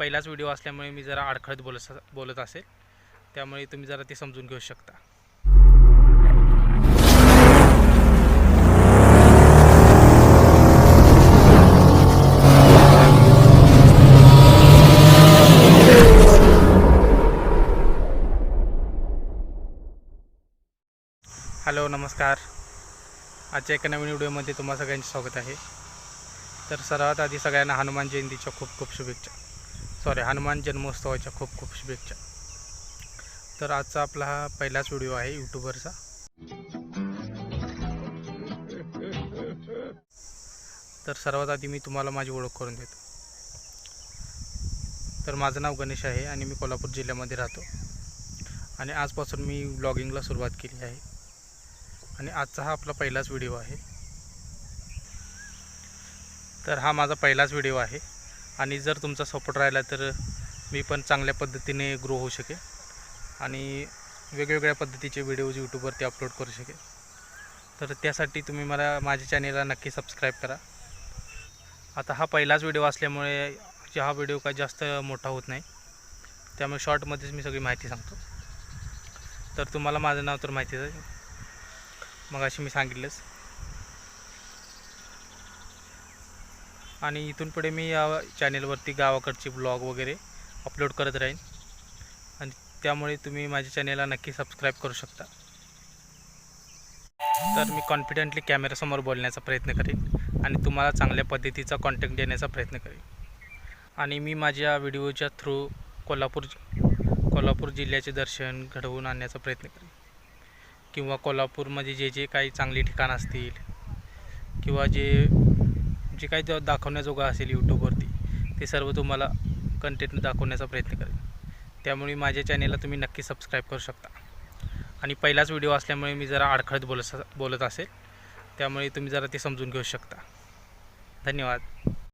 पहिलाच व्हिडिओ असल्यामुळे मी जरा अडखळत बोलत बोलत असेल. त्यामुळे तुम्ही जरा ते समजून घेऊ शकता. हॅलो नमस्कार. आजच्या एका नवीन व्हिडिओमध्ये तुम्हा सगळ्यांचे स्वागत आहे. तर सर्वात आधी सगळ्यांना हनुमान जयंतीच्या खूप खूप शुभेच्छा. सॉरी हनुमान जन्मोत्सवाच्या खूप खूप शुभेच्छा. तर आजचा आपला हा पहिलाच व्हिडिओ आहे यूट्यूबरचा तर सर्वात आधी मी तुम्हाला माझी ओळख करून देतो. तर माझं नाव गणेश आहे आणि मी कोल्हापूर जिल्ह्यामध्ये राहतो. आणि आजपासून मी ब्लॉगिंगला सुरुवात केली आहे. आणि आजचा हा आपला पहिलाच व्हिडिओ आहे. तर हा माझा पहिलाच व्हिडिओ आहे. आणि जर तुमचा सपोर्ट राहिला तर मी पण चांगल्या पद्धतीने ग्रो होऊ शकेल. आणि वेगवेगळ्या पद्धतीचे व्हिडिओज यूट्यूबवरती अपलोड करू शकेल. तर त्यासाठी तुम्ही मला माझ्या चॅनेलला नक्की सबस्क्राईब करा. आता हा पहिलाच व्हिडिओ असल्यामुळे हा व्हिडिओ काय जास्त मोठा होत नाही. त्यामुळे शॉर्टमध्येच मी सगळी माहिती सांगतो. तर तुम्हाला माझं नाव तर माहितीच आहे. मग अशी मी सांगितलंच. आणि इथून पुढे मी या चॅनेलवरती गावाकडचे ब्लॉग वगैरे अपलोड करत राहीन. आणि त्यामुळे तुम्ही माझ्या चॅनेलला नक्की सबस्क्राईब करू शकता. तर मी कॉन्फिडेंटली कॅमेऱ्यासमोर बोलण्याचा प्रयत्न करेन आणि तुम्हाला चांगल्या पद्धतीचा कॉन्टॅक्ट देण्याचा प्रयत्न करेन. आणि मी माझ्या व्हिडिओच्या थ्रू कोल्हापूर कोल्हापूर जिल्ह्याचे दर्शन घडवून आणण्याचा प्रयत्न करेन. किंवा कोल्हापूरमध्ये जे जे काही चांगली ठिकाणं असतील किंवा जे जे काही दाखवण्याजोगा असेल यूट्यूबवरती ते सर्व तुम्हाला कंटेंट दाखवण्याचा प्रयत्न करेन त्यामुळे माझ्या चॅनेलला तुम्ही नक्की सबस्क्राईब करू शकता. आणि पहिलाच व्हिडिओ असल्यामुळे मी जरा अडखळत बोलत बोलत असेल. त्यामुळे तुम्ही जरा ते समजून घेऊ शकता. धन्यवाद.